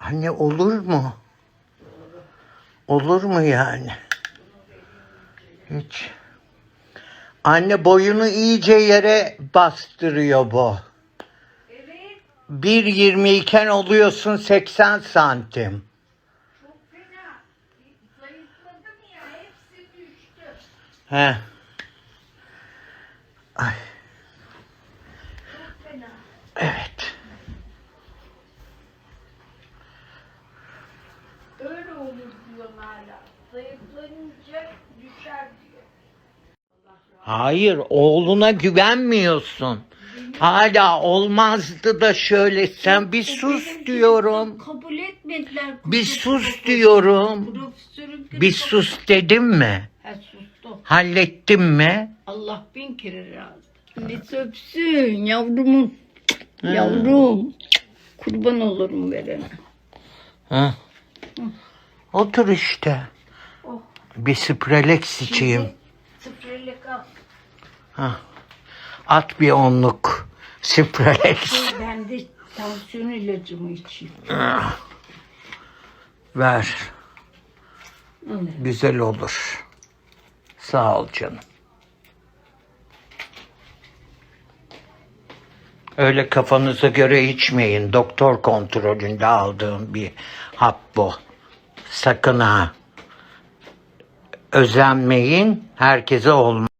Anne olur mu? Olur mu yani? Hiç. Anne boyunu iyice yere bastırıyor bu. Evet. 1.20 iken oluyorsun 80 santim. Çok fena. Zayıfladım ya. Hepsi düştü. He. Ay, Çok fena. evet. Öyle olur diyor hala. Zayıflanınca düşer diyor. Hayır, oğluna güvenmiyorsun. Hala olmazdı da şöyle sen bir sus diyorum. Kabul etmediler. Bir sus diyorum. Profesörün Bir sus dedim mi? Sustu. Hallettim mi? Allah bin kere razı. Annesi öpsün yavrumun. Yavrum. Kurban olurum verene. Ha. Otur işte. Oh. Bir sprelex içeyim. Spreylik al. Ha. At bir onluk sprelex. Şey, ben de tansiyon ilacımı içeyim. Ver. Evet. Güzel olur. Sağ ol canım. Öyle kafanıza göre içmeyin. Doktor kontrolünde aldığım bir hap bu. Sakın ha. Özenmeyin. Herkese olmaz.